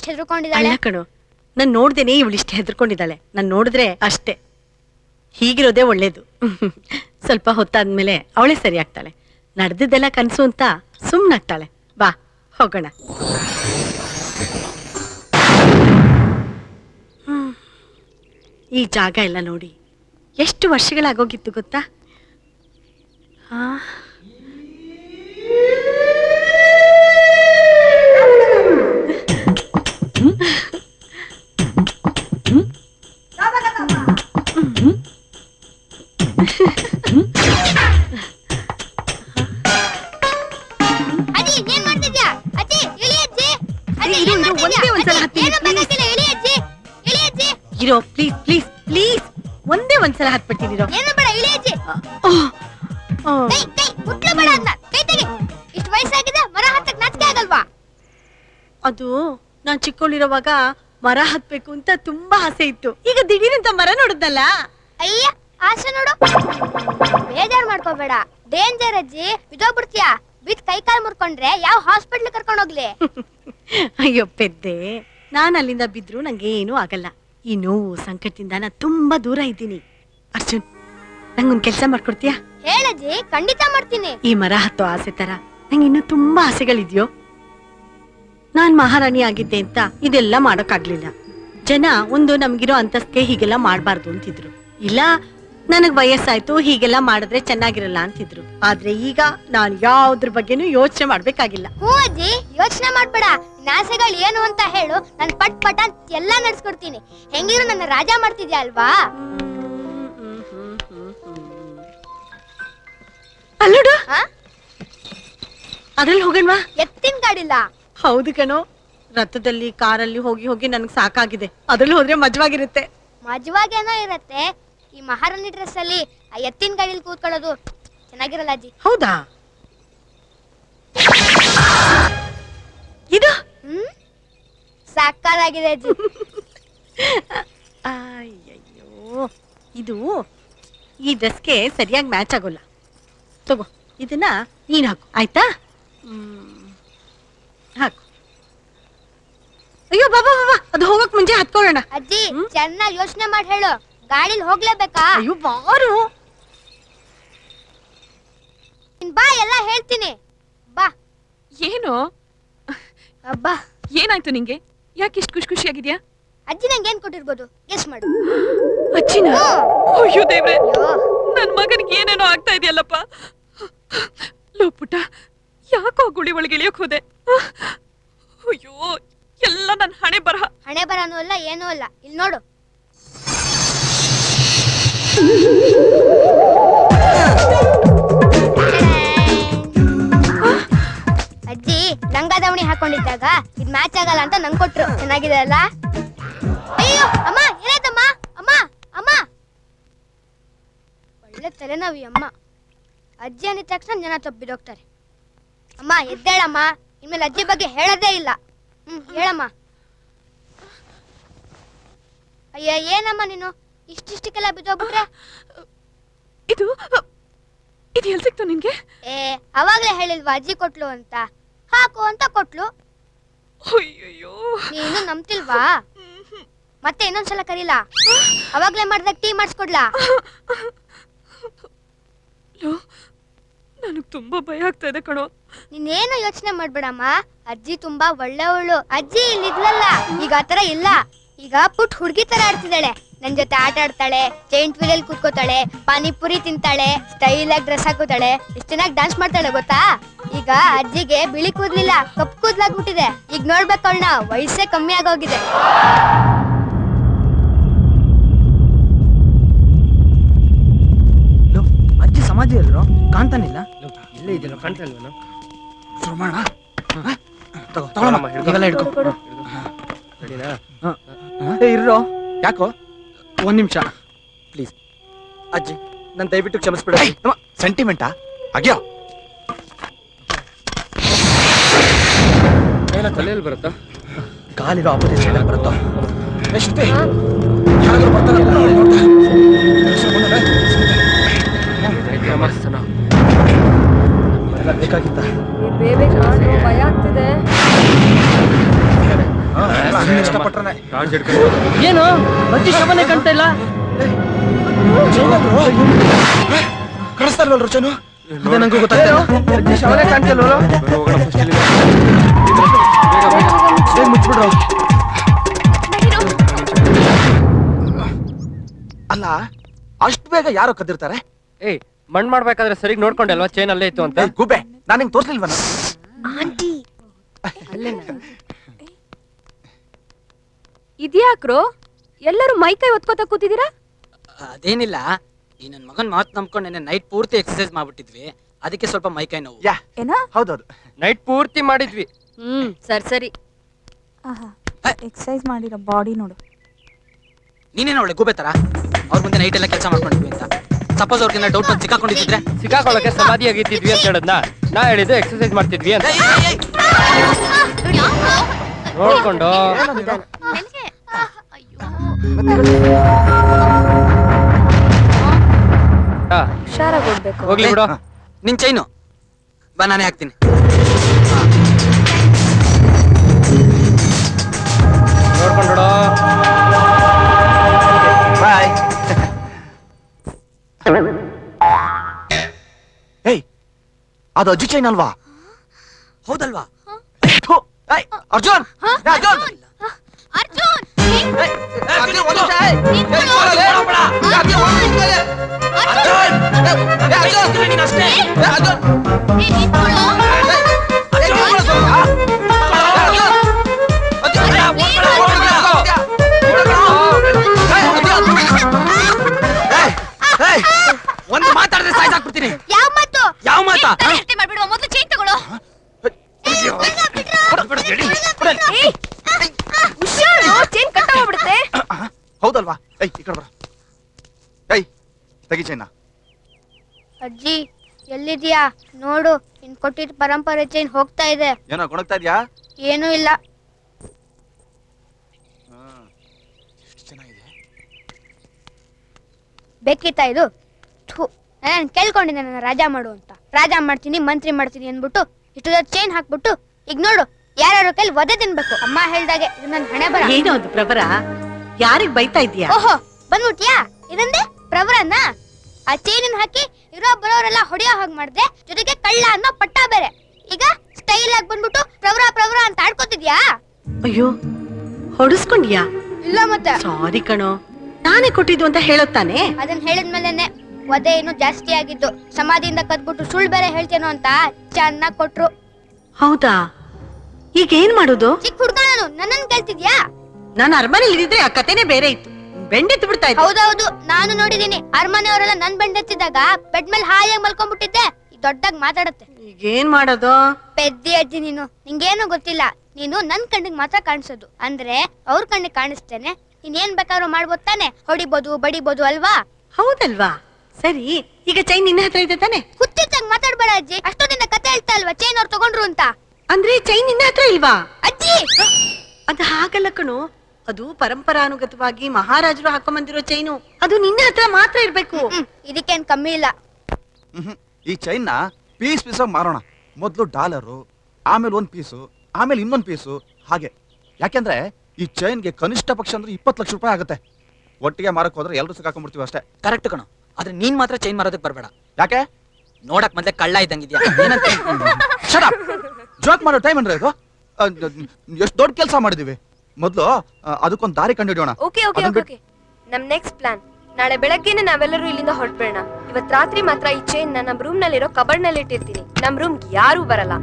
ಎಷ್ಟು ಹೆದರ್ಕೊಂಡಿದ್ದಾಳೆ? ಅಲ್ಲ ನಾನ್ ನೋಡ್ದೇನೆ ಇವಳಿಷ್ಟು ಹೆದರ್ಕೊಂಡಿದ್ದಾಳೆ. ನಾನ್ ನೋಡಿದ್ರೆ ಅಷ್ಟೇ. ಹೀಗಿರೋದೇ ಒಳ್ಳೇದು. ಸ್ವಲ್ಪ ಹೊತ್ತಾದ್ಮೇಲೆ ಅವಳೇ ಸರಿ ಆಗ್ತಾಳೆ ನಡೆದಿದ್ದೆಲ್ಲ ಕನ್ಸು ಅಂತ ಸುಮ್ಮನಾಗ್ತಾಳೆ ಬಾ, ಹೋಗೋಣ. ಈ ಜಾಗ ಎಲ್ಲ ನೋಡಿ. ಎಷ್ಟು ವರ್ಷಗಳಾಗೋಗಿತ್ತು ಗೊತ್ತಾ? ಆ. ಅಜ್ಜಿ ಏನ್ ಮಾಡ್ತಿದ್ಯಾ? ಅಜ್ಜಿ ಇಳಿ ಅಜ್ಜಿ. ಅಜ್ಜಿ ಇರು, ಏನ್ ಇರು, ಮಾಡ್ತಿದ್ಯಾ? ಒಂದೇ ಒಂದ್ಸಲ ಅಜ್ಜಿ, ಹತ್ತೀನಿ, ಏನೂ please. ಬೇಕಾಗಿಲ್ಲ, ಇಳಿ ಅಜ್ಜಿ. ಇಳಿ ಅಜ್ಜಿ. ಇರೋ ಪ್ಲೀಸ್ ಪ್ಲೀಸ್ ಪ್ಲೀಸ್ ಒಂದೇ ಒಂದ್ಸಲ ಹತ್ಬಿಟ್ಟಿರೋ ಏನು ಬೇಡ ಇಳಿ ಅಜ್ಜಿ. ಕೈ ಕೈ ಮುಟ್ಲು ಬೇಡ ಅದ್ನ ಕೈ ತೆಗಿ. ಇಷ್ಟು ವಯಸ್ಸಾಗಿದೆ ಮರ ಹತ್ತಕ್ ನಾಚಿಕೆ ಆಗಲ್ವಾ? ಅದು ನಾನ್ ಚಿಕ್ಕವಳಿರುವಾಗ ಮರ ಹತ್ಬೇಕು ಅಂತ ತುಂಬಾ ಆಸೆ ಇತ್ತು. ಈಗ ದಿಢೀರಂತ ಮರ ನೋಡಿದ್ನಲ್ಲ ಅಯ್ಯ ಆಸೆ ನೋಡು. ಬೇಜಾರ್ ಮಾಡ್ಕೋಬೇಡ. ಡೇಂಜರ್ ಅಜ್ಜಿ ಬಿದ್ದೋಗ್ಬಿಡ್ತೀಯಾ? ಬಿದ್ ಕೈ ಕಾಲ್ ಮುರ್ಕೊಂಡ್ರೆ ಯಾವ ಹಾಸ್ಪಿಟ್ಲ್ ಕರ್ಕೊಂಡು ಹೋಗ್ಲಿ? ಅಯ್ಯೋ ಪೆದ್ದೆ. ನಾನ್ ಅಲ್ಲಿಂದ ಬಿದ್ರು ನಂಗೆ ಏನೂ ಆಗಲ್ಲ. ಈ ನೋವು ಸಂಕಟದಿಂದ ನಾ ತುಂಬಾ ದೂರ ಇದ್ದೀನಿ. ಅರ್ಜುನ್ ನಂಗೊಂದ್ ಕೆಲ್ಸ ಮಾಡ್ಕೊಡ್ತೀಯಾ? ಹೇಳಜ್ಜಿ ಖಂಡಿತ ಮಾಡ್ತೀನಿ. ಈ ಮರ ಹತ್ತೋ ಆಸೆ ತರ ನಂಗೆ ಇನ್ನೂ ತುಂಬಾ ಆಸೆಗಳಿದ್ಯೋ? ನಾನ್ ಮಹಾರಾಣಿ ಆಗಿದ್ದೆ ಅಂತ ಇದೆಲ್ಲ ಮಾಡೋಕ್ಕಾಗ್ಲಿಲ್ಲ. ಜನ ಒಂದು ನಮ್ಗಿರೋ ಅಂತಸ್ತಿಗೆ ಹೀಗೆಲ್ಲ ಮಾಡ್ಬಾರ್ದು ಅಂತಿದ್ರು. ಇಲ್ಲ ನನಗ್ ವಯಸ್ಸಾಯ್ತು ಹೀಗೆಲ್ಲ ಮಾಡಿದ್ರೆ ಚೆನ್ನಾಗಿರಲ್ಲ ಅಂತಿದ್ರು. ಆದ್ರೆ ಈಗ ನಾನು ಯಾವ್ದ್ರ ಬಗ್ಗೆನೂ ಯೋಚನೆ ಮಾಡ್ಬೇಕಾಗಿಲ್ಲ. ಹ್ಞೂ ಅಜ್ಜಿ ಯೋಚನೆ ಮಾಡ್ಬೇಡ. ನಾಸೆಗಳು ಏನು ಅಂತ ಹೇಳು ನಾನು ಪಟ್ ಪಟ್ ಅಂತ ಎಲ್ಲ ನಡ್ಸ್ಕೊಡ್ತೀನಿ. ಹೆಂಗಿದ್ರು ನನ್ನ ರಾಜ ಮಾಡ್ತಿದ್ಯಾ ಅಲ್ವಾ? ಅಲ್ಲೋಡು! ಅದ್ರಲ್ಲಿ ಹೋಗಣ್ವಾ? ಎತ್ತಿನ ಗಾಡಿಲ್ಲ ಹೌದು ಕಣೋ. ರಥದಲ್ಲಿ ಕಾರಲ್ಲಿ ಹೋಗಿ ಹೋಗಿ ನನ್ಗೆ ಸಾಕಾಗಿದೆ. ಅದ್ರಲ್ಲಿ ಹೋದ್ರೆ ಮಜವಾಗಿರುತ್ತೆ. ಮಜವಾಗೇನೋ ಇರತ್ತೆ. ಈ ಮಹಾರಾಣಿ ಡ್ರೆಸ್ ಅಲ್ಲಿ ಆ ಎತ್ತಿನ ಗಾಡಿಲಿ ಕೂತ್ಕೊಳ್ಳೋದು ಚೆನ್ನಾಗಿರಲ್ಲ ಅಜ್ಜಿ. ಹೌದಾ? ಇದು? ಹ್ಮ್? ಸಾಕಾಗಿದೆ ಅಜ್ಜಿ. ಅಯ್ಯಯ್ಯೋ. ಇದು ಈ ಡ್ರೆಸ್ಗೆ ಸರಿಯಾಗಿ ಮ್ಯಾಚ್ ಆಗೋಲ್ಲ. ತಗೋ ಇದನ್ನ ನೀನ್ ಹಾಕು ಆಯ್ತಾ? ಹ್ಮ್. ಹಾಕು. ಅಯ್ಯೋ ಬಾಬಾ ಬಾಬಾ ಅದು ಹೋಗಕ್ ಮುಂಚೆ ಹತ್ಕೊಳ್ಳೋಣ. ಅಜ್ಜಿ ಚೆನ್ನಾಗಿ ಯೋಚನೆ ಮಾಡಿ ಹೇಳು. ಗಾಡಿಲಿ ಹೋಗ್ಲೇಬೇಕಾ? ಅಯ್ಯೋ ಬಾರು. ನೀನ್ ಬಾ ಎಲ್ಲ ಹೇಳ್ತೀನಿ. ಬಾ. ಏನು? ಅಬ್ಬಾ ಏನಾಯ್ತು ನಿಂಗೆ? ಯಾಕೆ ಇಷ್ಟು ಖುಷಿ ಖುಷಿಯಾಗಿದ್ಯಾ? ಅಜ್ಜಿ ನಂಗೆ ಏನ್ ಕೊಟ್ಟಿರ್ಬೋದು? ಗೆಸ್ ಮಾಡು. ಅಜ್ಜಿನ? ಅಯ್ಯೋ ದೇವ್ರೆ. ನನ್ ಮಗನಿಗೆ ಏನೇನೋ ಆಗ್ತಾ ಇದೆಯಲ್ಲಪ್ಪ. ಲೋ ಪುಟ್ಟ ಯಾಕೋ ಗುಳಿ ಒಳಗೆ ಇಳಿಯಕ್ ಹೋದೆ? ಅಯ್ಯೋ ಎಲ್ಲ ನನ್ನ ಹಣೆ ಬರಹ. ಹಣೆ ಬರನೂ ಅಲ್ಲ ಏನೂ ಅಲ್ಲ. ಇಲ್ಲಿ ನೋಡು. ಅಜ್ಜಿ ನಂಗ ದಾವಣಿ ಹಾಕೊಂಡಿದ್ದಾಗ ಇದ್ ಮ್ಯಾಚ್ ಆಗಲ್ಲ ಅಂತ ನಂಗ್ ಕೊಟ್ರು. ಚೆನ್ನಾಗಿದೆ ಅಲ್ಲ? ಅಯ್ಯೋ, ಅಮ್ಮ, ಏನಾಯ್ತಮ್ಮ? ಅಮ್ಮ ಅಮ್ಮ! ಒಳ್ಳೆ ತಲೆನೋವಿ ಅಮ್ಮ. ಅಜ್ಜಿ ಅಂದಿದ ತಕ್ಷಣ ಜನ ತಪ್ಪಿದೋಗ್ತಾರೆ ಅಮ್ಮ, ಎದ್ದೇಳಮ್ಮ. ಇನ್ಮೇಲೆ ಅಜ್ಜಿ ಬಗ್ಗೆ ಹೇಳದೇ ಇಲ್ಲ. ಹ್ಮ್, ಹೇಳಮ್ಮ. ಅಯ್ಯ, ಏನಮ್ಮ ನೀನು? ಇಷ್ಟಿಷ್ಟಕ್ಕೆಲ್ಲ ಬಿದ್ದೋಗ್ಬಿಟ್ರೆ ಇದು ಇದು ಎಲ್ಲಿ ಸಿಕ್ತು ನಿನ್ಗೆ? ಏ ಅವಾಗ್ಲೇ ಹೇಳಿಲ್ವಾ ಅಜ್ಜಿ ಕೊಟ್ಲು ಅಂತ. ಹಾಕು ಅಂತ ಕೊಟ್ಲು. ಅಯ್ಯಯ್ಯೋ. ನೀನು ನಂಬ್ತಿಲ್ವಾ? ಮತ್ತೆ ಇನ್ನೊಂದ್ಸಲ ಕರೀಲ್ಲ ಅವಾಗ್ಲೇ ಮಾಡ್ದಾಗ ಟೀ ಮಾಡಿಸ್ಕೊಡ್ಲಾ? ನನಗ್ ತುಂಬಾ ಭಯ ಆಗ್ತಾ ಇದೆ ಕಣೋ. ನೀನೇನು ಯೋಚನೆ ಮಾಡ್ಬೇಡಮ್ಮ. ಅಜ್ಜಿ ತುಂಬಾ ಒಳ್ಳೆಯವಳು ಅಜ್ಜಿ ಇಲ್ಲಿದ್ಲಲ್ಲ. ಈಗ ಆತರ ಇಲ್ಲ. ಈಗ ಪುಟ್ ಹುಡುಗಿ ತರ ಆಡ್ತಿದ್ದಾಳೆ. ನನ್ ಜೊತೆ ಆಟ ಆಡ್ತಾಳೆ ಜೈಂಟ್ ವೀಲ್ ಅಲ್ಲಿ ಕೂತ್ಕೋತಾಳೆ ಪಾನಿಪುರಿ ತಿಂತಾಳೆ ಸ್ಟೈಲ್ ಆಗಿ ಡ್ರೆಸ್ ಹಾಕೋತಾಳೆ ಇಷ್ಟ ಚೆನ್ನಾಗಿ ಡಾನ್ಸ್ ಮಾಡ್ತಾಳೆ ಗೊತ್ತಾ? ಈಗ ಅಜ್ಜಿಗೆ ಬಿಳಿ ಕೂದ್ಲಿಲ್ಲ ಕಪ್ಪು ಕೂದ್ಲಾಗ್ಬಿಟ್ಟಿದೆ ಈಗ ನೋಡ್ಬೇಕು ಅವಳನ್ನ ವಯಸ್ಸೇ ಕಮ್ಮಿ ಆಗೋಗಿದೆ. ಅಜ್ಜಿ ಸಮಾಧಿ ಅಲ್ರೋ ಕಾಣ್ತಾನಿಲ್ಲ? ಇಲ್ಲೇ ಇದೆಯಲ್ಲ ಕಾಣ್ತಾ ಇಲ್ವೇನೋ ಸುಮಣ ತಗೊಳಮ್ಮ ಇವೆಲ್ಲ ಹಿಡ್ಕೊ. ಏ ಇರ್ರೋ. ಯಾಕೋ? ಒಂದ್ ನಿಮಿಷ. ಪ್ಲೀಸ್ ಅಜ್ಜಿ ನನ್ ದಯವಿಟ್ಟು ಕ್ಷಮಿಸ್ಬಿಡ. ಸೆಂಟಿಮೆಂಟಾ ಅಗ್ಯೋ. ಏನೋ ತಲೆಯಲ್ಲಿ ಬರುತ್ತಾ? ಕಾಲಿರೋ ಆಪೋಸಿಟ್ ಸೈಡ್ ಬರುತ್ತೋ? ಎಷ್ಟು ಯಾರಾದ್ರೂ ಬರ್ತಾರೆ ನೋಡ್ತಾ ಭಯ ಬೇಕಾಗಿತ್ತ ಏನು? ಬಜ್ಜಿ ಶವನೇ ಕಾಣ್ತಾ ಇಲ್ಲ? ಕಳಿಸ್ತಾ ಇಲ್ವಲ್ರು ಚನು ಅದೇ ನಂಗೂ ಗೊತ್ತಾಯ್ತು ಬಜ್ಜಿ ಶವನೇ ಕಾಣ್ತಾ ಬೇಗ ಮುಚ್ಚಿಬಿಡ್ರು ಅಲ್ಲ ಅಷ್ಟು ಬೇಗ ಯಾರು ಕದ್ದಿರ್ತಾರೆ? ಏಯ್ ಮಣ್ ಮಾಡ್ಬೇಕಾದ್ರೆ ಸರಿಗ್ ನೋಡ್ಕೊಂಡಲ್ವಾ ಚೈನ್ ಅಲ್ಲೇ ಇತ್ತು ಅಂತ? ಗುಬೆ ಗುಬ್ಬೆ. ನಾನು ನಿಂಗೆ ತೋರ್ಸ್ಲಿಲ್ವನ? ಆಂಟಿ. ಇದ್ಯಾಕ್ರೋ? ಎಲ್ಲರೂ ಮೈಕೈ ಒತ್ಕೋತ ಕೂತಿದ್ದೀರಾ? ಅದೇನಿಲ್ಲ. ಈ ನನ್ನ ಮಗನ್ ಮಾತು ನಂಬ್ಕೊಂಡು ನೆನ್ನೆ ನೈಟ್ ಪೂರ್ತಿ ಎಕ್ಸರ್ಸೈಸ್ ಮಾಡ್ಬಿಟ್ಟಿದ್ವಿ. ಅದಕ್ಕೆ ಸ್ವಲ್ಪ ಮೈಕೈ ನೋವು. ಯಾ. ಏನ? ಹೌದೌದು. ನೈಟ್ ಪೂರ್ತಿ ಮಾಡಿದ್ವಿ. ಹ್ಮ್ ಸರಿ ಸರಿ. ಎಕ್ಸಸೈಸ್ ಮಾಡಿರೋ ಬಾಡಿ ನೋಡು. ನೀನೇನು ಒಳ್ಳೆ ಗೂಬೆ ತರ? ಅವ್ರ ಮುಂದೆ ನೈಟ್ ಎಲ್ಲ ಕೆಲಸ ಮಾಡ್ಕೊಂಡಿದ್ವಿ ಅಂತ. ಸಪೋಸ್ ಅವ್ರಿಗಿನ್ನ ಡೌಟ್ ಬಂದು ಸಿಕ್ಕಾಕೊಂಡಿದ್ರೆ ಸಿಕ್ಕಾಕೊಳ್ಳಕ್ಕೆ ಸಮಾಧಿ ಆಗಿದ್ದೀವಿ ಅಂತ ಹೇಳದ್ನ? ನಾ ಹೇಳಿದ್ದು ಎಕ್ಸರ್ಸೈಸ್ ಮಾಡ್ತಿದ್ವಿ ಅಂತ. ನೋಡ್ಕೊಂಡು. ಆ, ಹುಷಾರಾಗಿ ಹೋಗ್ಬೇಕು ಹೋಗ್ಲಿ ಬಿಡು. ನಿನ್ ಚೈನು. ಬಾ ನಾನೇ ಹಾಕ್ತೀನಿ. ನೋಡ್ಕೊಂಡೋ ಬಾಯ್. ಏಯ್ ಅದು ಅಜ್ಜಿ ಚೈನ್ ಅಲ್ವಾ? ಹೌದಲ್ವಾ? ಥು, ಏಯ್, ಅರ್ಜುನ್. ಏ, ಅರ್ಜುನ್. ಅರ್ಜುನ್. ಅರ್ಜುನ್, ಒಂದ್ ನಿಮಿಷ, ಏಯ್. ಏಯ್, ಕೊಡಲೇ. ಏ, ಅರ್ಜುನ್, ಒಂದ್ ನಿಮಿಷ, ಏಯ್. ಅರ್ಜುನ್, ಏ, ಏ, ಅರ್ಜುನ್, ನೀನ್ ಅಷ್ಟೇ. ಏ, ಅರ್ಜುನ್. ಏಯ್, ಏಯ್, ಅರ್ಜುನ್, ಕೊಡು ಸ್ವಲ್ಪ. ಏ, ಅರ್ಜುನ್. ಅರ್ಜುನ್, ಏ, ಒಂದ್ ಕಡೆ ಹೋಗ್ಬಿಡ್ತೀಯ, ಹೋಗ್ಬಿಡ್ತೀಯ. ಏಯ್, ಅರ್ಜುನ್. ಏಯ್, ಏಯ್, ಒಂದು ಮಾತಾಡಿದ್ರೆ ಸಾಯ್ಸಾಕ್ಬಿಡ್ತೀನಿ ಯಾವ ಮಾತು ಯಾವ ಮಾತಾ ಮಾಡ್ಬಿಡುವ ಮೊದಲು ಚೈನ್ ತಗೊಳ್ಳೋ ಚೇನ್ ಕಟ್ಟ ಹೋಗ್ಬಿಡುತ್ತೆ ಹೌದಲ್ವಾ? ಐ ಈ ಕಡೆ ಬರ ಐ ತೆಗಿ ಚೈನ. ಅಜ್ಜಿ ಎಲ್ಲಿದ್ಯಾ ನೋಡು ಇನ್ ಕೊಟ್ಟಿದ್ ಪರಂಪರೆ ಚೈನ್ ಹೋಗ್ತಾ ಇದೆ. ಏನೋ ಕೊಣಗ್ತಾ ಇದ್ಯಾ? ಏನೂ ಇಲ್ಲ. ಎಷ್ಟು ಚೆನ್ನಾಗಿದೆ ಬೇಕಿತ್ತಾ ಇದು? ನಾನು ಕೇಳ್ಕೊಂಡಿದ್ದೆ ನನ್ನ ರಾಜ ಮಾಡು ಅಂತ. ರಾಜ ಮಾಡ್ತೀನಿ ಮಂತ್ರಿ ಮಾಡ್ತೀನಿ ಅಂದ್ಬಿಟ್ಟು ಇಷ್ಟು ಚೈನ್ ಹಾಕ್ಬಿಟ್ಟು ಈಗ ನೋಡು ಯಾರ್ಯಾರ ಕೈಲಿ ಒದೆ ತಿನ್ಬೇಕು. ಅಮ್ಮ ಹೇಳ್ದಾಗೆ ಇದು ನನ್ನ ಹಣೆ ಬರ. ಏನೋ ಅದು ಪ್ರಭರ ಯಾರಿಗ್ ಬೈತಾ ಇದೀಯಾ ಓಹೋ ಬಂದ್ಬಿಟ್ಯಾ? ಇದಂದೆ ಪ್ರವರನ್ನ ಆ ಚೈನ್ ಹಾಕಿ ಇರೋ ಬರೋರೆಲ್ಲ ಹೊಡೆಯೋ ಹಾಗೆ ಮಾಡ್ದೆ ಜೊತೆಗೆ ಕಳ್ಳ ಅನ್ನೋ ಪಟ್ಟ ಬೇರೆ. ಈಗ ಸ್ಟೈಲ್ ಆಗಿ ಬಂದ್ಬಿಟ್ಟು ಪ್ರವರ ಪ್ರವರ ಅಂತ ಆಡ್ಕೋತಿದ್ಯಾ? ಅಯ್ಯೋ ಹೊಡಿಸ್ಕೊಂಡ್ಯಾ? ಇಲ್ಲ ಮತ್ತೆ. ಸಾರಿ ಕಣೋ ನಾನೇ ಕೊಟ್ಟಿದ್ದು ಅಂತ ಹೇಳುತ್ತಾನೆ ಅದನ್ನ ಹೇಳಿದ್ಮೇಲೆನೆ ವಧೆ ಏನು ಜಾಸ್ತಿ ಆಗಿತ್ತು ಸಮಾಧಿಯಿಂದ ಕದ್ಬಿಟ್ಟು ಸುಳ್ಳು ಬೇರೆ ಹೇಳ್ತೇನೋ ಅಂತ ಚೆನ್ನಾಗ್ ಕೊಟ್ರು. ಹೌದಾ? ಈಗ ಏನ್ ಮಾಡೋದು? ಚಿಕ್ಕ ಹುಡ್ಗ ನಾನು ನನ್ನನ್ ಕೇಳ್ತಿದ್ಯಾ? ನಾನು ಅರಮನೆ ಇದ್ದಿದ್ರೆ ಆ ಕತೆನೇ ಬೇರೆ ಇತ್ತು. ಬೆಂಡೆತ್ತು ಬಿಡ್ತಾ ಇದ್ದೆ. ಹೌದೌದು ನಾನು ನೋಡಿದೀನಿ ಅರಮನೆಯವರೆಲ್ಲ ನನ್ ಹಚ್ಚಿದಾಗ ಬೆಡ್ ಮೇಲೆ ಹಾಯಾಗಿ ಮಲ್ಕೊಂಡ್ಬಿಟ್ಟಿದ್ದೆ. ಈಗ ದೊಡ್ಡಾಗಿ ಮಾತಾಡತ್ತೆ. ಈಗೇನ್ ಮಾಡೋದು? ಪೆದ್ದಿ ಅಜ್ಜಿ ನೀನು. ನಿಂಗೇನು ಗೊತ್ತಿಲ್ಲ. ನೀನು ನನ್ ಕಣ್ಣಿಗೆ ಮಾತ್ರ ಕಾಣಿಸೋದು. ಅಂದ್ರೆ ಅವ್ರ ಕಣ್ಣಿಗೆ ಕಾಣಿಸ್ತೇನೆ ನೀನ್ ಏನ್ ಬೇಕಾದ್ರೂ ಮಾಡ್ಬೋದು ತಾನೆ. ಹೊಡಿಬೋದು ಬಡಿಬೋದು ಅಲ್ವಾ? ಹೌದಲ್ವಾ? ಸರಿ ಈಗ ಚೈನ್ ನಿನ್ನ ಹತ್ರ ಇದೆ ತಾನೆ? ಹುಚ್ಚಿಚ್ಚಾಗಿ ಮಾತಾಡ್ಬೇಡ ಅಜ್ಜಿ. ಅಷ್ಟೊಂದಿನ ಕತೆ ಹೇಳ್ತಾ ಅಲ್ವಾ ಚೈನ್ ಅವ್ರು ತಗೊಂಡ್ರು ಅಂತ. ಅಂದ್ರೆ ಚೈನ್ ನಿನ್ನ ಹತ್ರ ಇಲ್ವಾ? ಅಜ್ಜಿ! ಅದು ಹಾಗಲ್ಲ ಕಣು. ಅದು ಪರಂಪರಾನುಗತವಾಗಿ ಮಹಾರಾಜರು ಹಾಕೊಂಬಂದಿರೋ ಚೈನು ಅದು ನಿನ್ನ ಹತ್ರ ಮಾತ್ರ ಇರ್ಬೇಕು. ಇದಕ್ಕೇನ್ ಕಮ್ಮಿ ಇಲ್ಲ. ಈ ಈ ಚೈನ್ನ ಪೀಸ್ ಪೀಸ್ ಮಾರೋಣ. ಮೊದಲು ಡಾಲರು ಆಮೇಲೆ ಒಂದ್ ಪೀಸು ಆಮೇಲೆ ಇನ್ನೊಂದ್ ಪೀಸು ಹಾಗೆ. ಯಾಕೆಂದ್ರೆ ಈ ಚೈನ್ಗೆ ಕನಿಷ್ಠ ಪಕ್ಷ ಅಂದ್ರೆ ಇಪ್ಪತ್ತು ಲಕ್ಷ ರೂಪಾಯಿ ಆಗುತ್ತೆ. ಒಟ್ಟಿಗೆ ಮಾರಕ್ ಹೋದ್ರೆ ಎಲ್ಲರೂ ಸಿಕ್ಕಾಕೊಂಡ್ಬಿಡ್ತೀವಿ ಅಷ್ಟೇ. ಕರೆಕ್ಟ್ ಕಣೋ. ಆದ್ರೆ ನೀನ್ ಮಾತ್ರ ಚೈನ್ ಮಾರೋದಕ್ಕೆ ಬರಬೇಡ. ಯಾಕೆ? ನೋಡಕ್ ಮೊದ್ಲೇ ಕಳ್ಳ ಇದ್ದಂಗಿದ್ಯಾ ಏನಂತ? ಜೋಕ್ ಮಾಡೋ ಟೈಮ್ ಅಂದ್ರೆ ಇದು ಎಷ್ಟು ದೊಡ್ಡ ಕೆಲಸ ಮಾಡಿದೀವಿ? ಮೊದಲು ಅದಕ್ಕೊಂದು ದಾರಿ ಕಂಡುಹಿಡಿಯೋಣ. ಓಕೆ ಓಕೆ ಅದನ್ ಓಕೆ ಓಕೆ ನಮ್ ನೆಕ್ಸ್ಟ್ ಪ್ಲಾನ್ ನಾಳೆ ಬೆಳಗ್ಗೆನೆ ನಾವೆಲ್ಲರೂ ಇಲ್ಲಿಂದ ಹೊರಟ್ಬೇಡ ಇವತ್ ರಾತ್ರಿ ಮಾತ್ರ ಈ ಚೈನ್ ನಮ್ ರೂಮ್ ನಲ್ಲಿರೋ ಕಬರ್ಡ್ನಲ್ಲಿ ಇಟ್ಟಿರ್ತೀನಿ ನಮ್ ರೂಮ್ ಯಾರು ಬರಲ್ಲ.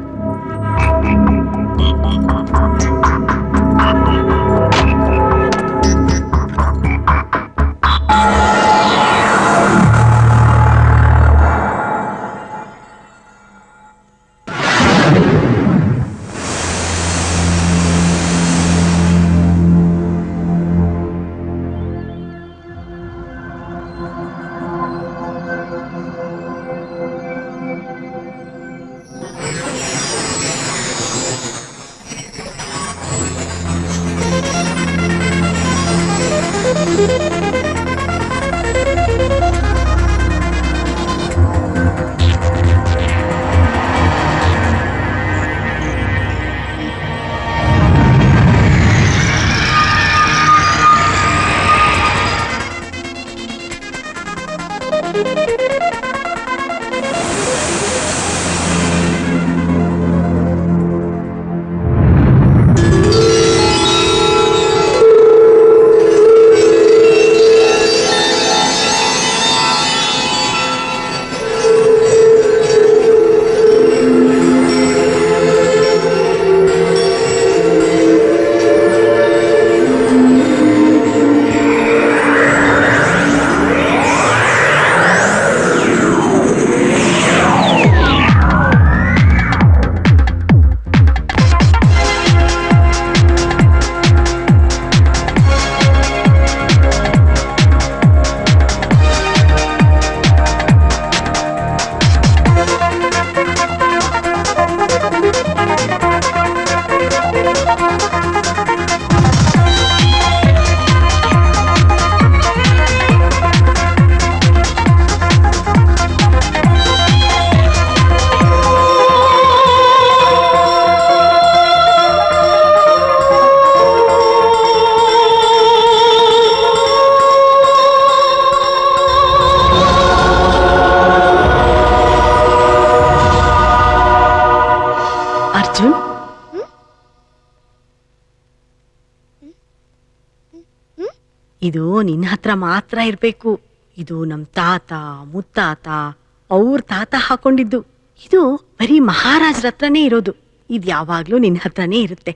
ಹತ್ರ ಮಾತ್ರ ಇರಬೇಕು. ಇದು ನಮ್ಮ ತಾತ, ಮುತ್ತಾತ, ಅವ್ರ ತಾತ ಹಾಕೊಂಡಿದ್ದು. ಇದು ಬರೀ ಮಹಾರಾಜರ ಹತ್ರನೇ ಇರೋದು. ಇದು ಯಾವಾಗ್ಲೂ ನಿನ್ನ ಹತ್ರನೇ ಇರುತ್ತೆ.